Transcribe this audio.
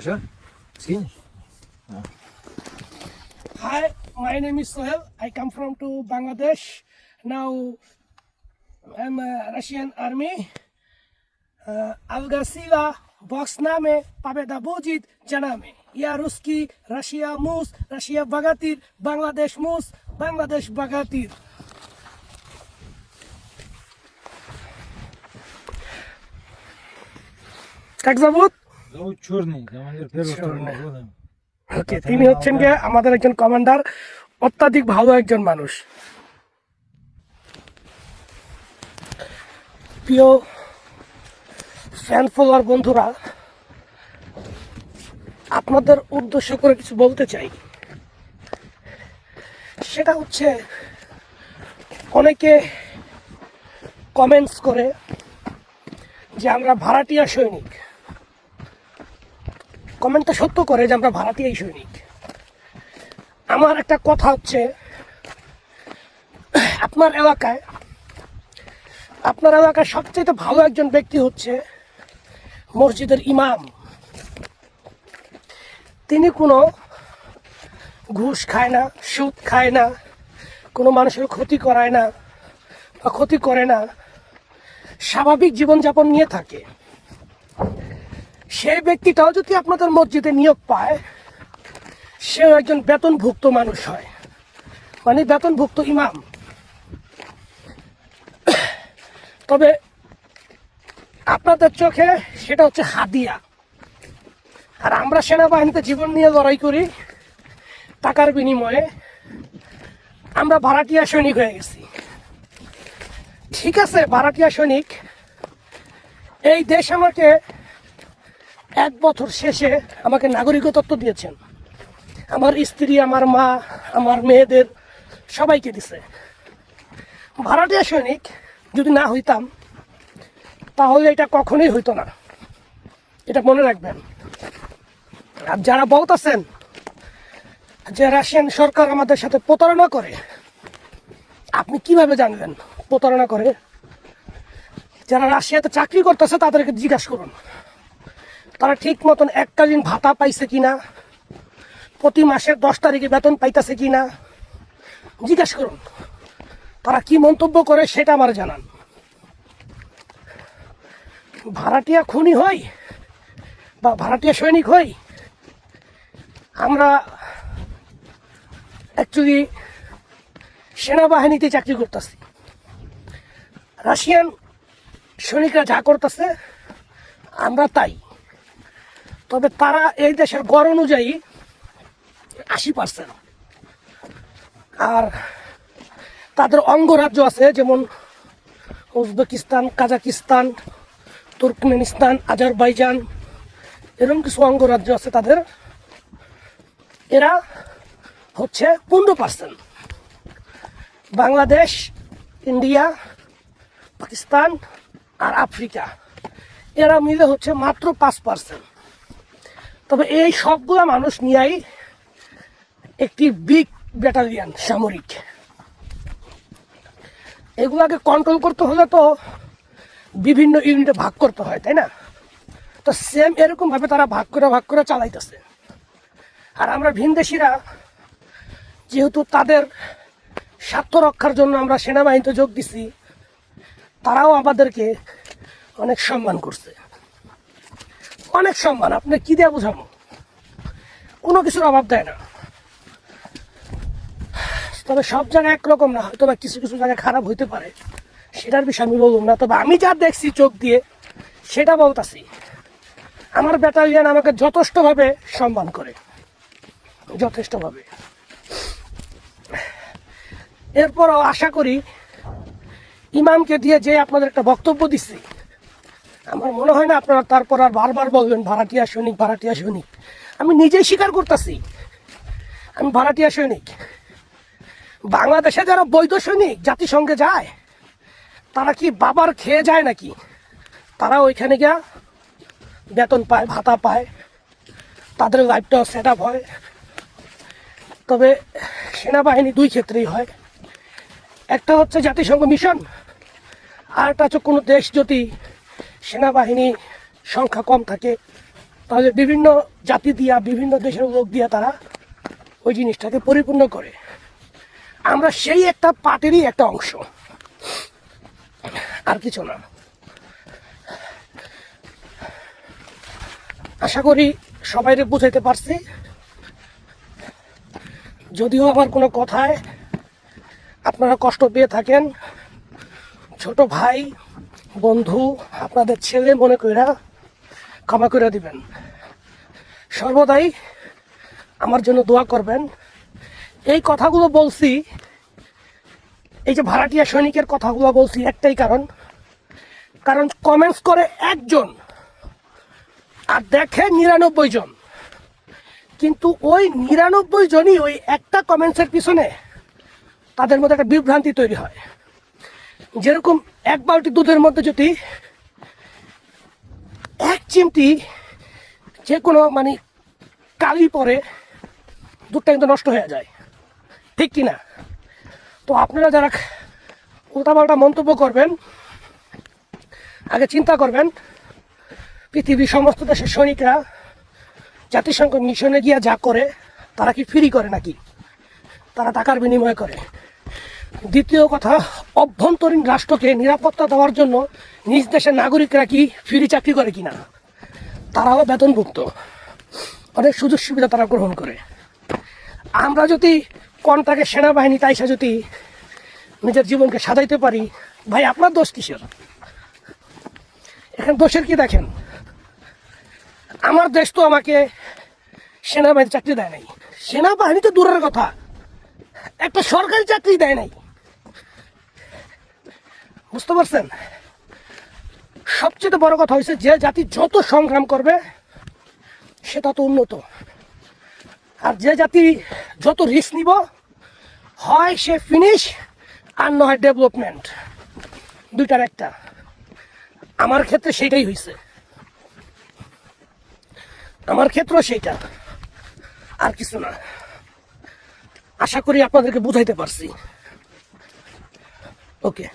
Sure. See? Hi, my name is Sohel. I come from to Bangladesh. Now I'm a Russian army. Uh, Algasila box name Победа будет за нами. Я русский, Россия мус, Россия богатырь, Бангладеш мус, Бангладеш богатырь. Как зовут? Okay তিনি হচ্ছেন গিয়ে আমাদের একজন commander অত্যাধিক ভালো একজন মানুষ। প্রিয় বন্ধুরা আপনাদের উদ্দেশ্য করে কিছু বলতে চাই। সেটা হচ্ছে অনেকে কমেন্টস করে যে আমরা ভাড়াটিয়া সৈনিক। কমেন্টটা সত্য করে যে আমরা ভাড়াটিয়াই সৈনিক। আমার একটা কথা হচ্ছে, আপনার এলাকায় আপনার এলাকায় সবচেয়ে ভালো একজন ব্যক্তি হচ্ছে মসজিদের ইমাম। তিনি কোনো ঘুষ খায় না, সুদ খায় না, কোনো মানুষের ক্ষতি করায় না বা ক্ষতি করে না, স্বাভাবিক জীবনযাপন নিয়ে থাকে। সেই ব্যক্তিটাও যদি আপনাদের মসজিদে নিয়োগ পায়, সেও একজন বেতনভুক্ত মানুষ হয়। মানে বেতনভুক্ত ইমাম। তবে আপনাদের চোখে সেটা হচ্ছে হাদিয়া। আর আমরা সেনাবাহিনীতে জীবন নিয়ে লড়াই করি, টাকার বিনিময়ে। আমরা ভাড়াটিয়া সৈনিক হয়ে গেছি। ঠিক আছে, ভাড়াটিয়া সৈনিক। এই দেশ আমাকে এক বছর শেষে আমাকে নাগরিকত্ব দিয়েছেন। আমার স্ত্রী, আমার মা, আমার মেয়েদের সবাইকে দিছে। ভাড়াটিয়া সৈনিক যদি না হইতাম, তাহলে এটা কখনোই হইতো না। এটা মনে রাখবেন। আর যারা বলতেছেন যে রাশিয়ান সরকার আমাদের সাথে প্রতারণা করে, আপনি কীভাবে জানবেন প্রতারণা করে? যারা রাশিয়াতে চাকরি করতেছে, তাদেরকে জিজ্ঞাসা করুন। তারা ঠিক মতন এককালীন ভাতা পাইছে কিনা? প্রতি মাসের দশ তারিখে বেতন পাইতেছে কিনা? জিজ্ঞাসা করুন। তারা কি মন্তব্য করে সেটা আমার জানান। ভাড়াটিয়া খুনি হই বা ভাড়াটিয়া সৈনিক হই, আমরা অ্যাকচুয়ালি সেনাবাহিনীতে চাকরি করতেছি। রাশিয়ান সৈনিকরা যা করতেছে, আমরা তাই। তবে তারা এই দেশের গড় অনুযায়ী আশি পার্সেন্ট। আর তাদের অঙ্গরাজ্য আছে, যেমন উজবেকিস্তান, কাজাকিস্তান, তুর্কমেনিস্তান, আজারবাইজান, এরকম কিছু অঙ্গরাজ্য আছে তাদের। এরা হচ্ছে পনেরো পার্সেন্ট। বাংলাদেশ, ইন্ডিয়া, পাকিস্তান আর আফ্রিকা। এরা মিলে হচ্ছে মাত্র পাঁচ পার্সেন্ট। তবে এই সবগুলা মানুষ নিয়েই একটি বিগ ব্যাটালিয়ান সামরিক। এগুলাকে কন্ট্রোল করতে হলে তো বিভিন্ন ইউনিটে ভাগ করতে হয়, তাই না? তো সেম এরকমভাবে তারা ভাগ করে ভাগ করে চালাইতেছে। আর আমরা ভিনদেশিরা যেহেতু তাদের স্বার্থ রক্ষার জন্য আমরা সেনাবাহিনীতে যোগ দিছি, তারাও আমাদেরকে অনেক সম্মান করছে। অনেক সম্মান আপনি কি দিয়ে বুঝাবো? কোনো কিছুর অভাব দেয় না। তবে সব জায়গায় একরকম না, হয়তো বা কিছু কিছু জায়গায় খারাপ হইতে পারে। সেটার বিষয়ে আমি বলব না। তবে আমি যা দেখছি চোখ দিয়ে, সেটা বলতাছি, আমার ব্যাটালিয়ান আমাকে যথেষ্টভাবে সম্মান করে। যথেষ্টভাবে। এরপরও আশা করি, ইমামকে দিয়ে যে আপনাদের একটা বক্তব্য দিচ্ছি আমার মনে হয় না আপনারা তারপর আর বারবার বলবেন ভাড়াটিয়া সৈনিক ভাড়াটিয়া সৈনিক। আমি নিজেই স্বীকার করতেছি। আমি ভাড়াটিয়া সৈনিক। বাংলাদেশে যারা বৈধ সৈনিক জাতিসংঘে যায়, তারা কি বাবার খেয়ে যায় নাকি? তারা ওইখানে গিয়া বেতন পায়, ভাতা পায়, তাদের লাইফটাও সেট আপ হয়। তবে সেনাবাহিনী দুই ক্ষেত্রেই হয়। একটা হচ্ছে জাতিসংঘ মিশন, আর একটা হচ্ছে কোনো দেশ যদি সেনাবাহিনী সংখ্যা কম থাকে, তাহলে বিভিন্ন জাতি দিয়া, বিভিন্ন দেশের লোক দিয়া তারা ওই জিনিসটাকে পরিপূর্ণ করে। আমরা সেই একটা পার্টিরই একটা অংশ। আর কিছু না। আশা করি সবাইকে বুঝাইতে পারছি। যদিও আমার কোনো কথায় আপনারা কষ্ট পেয়ে থাকেন। ছোট ভাই বন্ধু, আপনাদের ছেলে মনে কইরা ক্ষমা করে দিবেন। সর্বদাই আমার জন্য দোয়া করবেন। এই কথাগুলো বলছি, এই যে ভাড়াটিয়া সৈনিকের কথাগুলো বলছি, একটাই কারণ। কারণ কমেন্টস করে একজন আর দেখে নিরানব্বই জন। কিন্তু ওই নিরানব্বই জনই ওই একটা কমেন্টসের পিছনে তাদের মধ্যে একটা বিভ্রান্তি তৈরি হয়। যেরকম এক বালতি দুধের মধ্যে যদি এক চিমটি যে কোনো মানে কালি পরে দুধটা কিন্তু নষ্ট হয়ে যায়। ঠিক কি না? তো আপনারা যারা উল্টাপাল্টা মন্তব্য করবেন, আগে চিন্তা করবেন, পৃথিবীর সমস্ত দেশের সৈনিকরা জাতিসংঘ মিশনে গিয়া যা করে, তারা কি ফ্রি করে নাকি? তারা টাকার বিনিময় করে। দ্বিতীয় কথা অভ্যন্তরীণ রাষ্ট্রকে নিরাপত্তা দেওয়ার জন্য নিজ দেশের নাগরিকরা কি ফ্রি চাকরি করে কিনা? তারাও বেতনভুক্ত। অনেক সুযোগ সুবিধা তারা গ্রহণ করে। আমরা যদি কন্টাকে সেনাবাহিনী তাইসা যদি নিজের জীবনকে সাজাইতে পারি, ভাই, আপনার দোষ কিসের? এখানে দোষের কি দেখেন? আমার দেশ তো আমাকে সেনাবাহিনী চাকরি দেয় নাই। সেনাবাহিনী তো দূরের কথা। একটা সরকারি চাকরি দেয় নাই। বুঝতে পারছেন? সবচেয়ে বড় কথা হয়েছে যে জাতি যত সংগ্রাম করবে, সে তত উন্নত। আর যে জাতি যত রিস্ক নিব, হয় সে ফিনিশ আর নয় ডেভেলপমেন্ট দুইটার একটা। আমার ক্ষেত্রে সেটাই হয়েছে আমার ক্ষেত্র সেইটা আর কিছু না। আশা করি আপনাদেরকে বুঝাইতে পারছি। ওকে।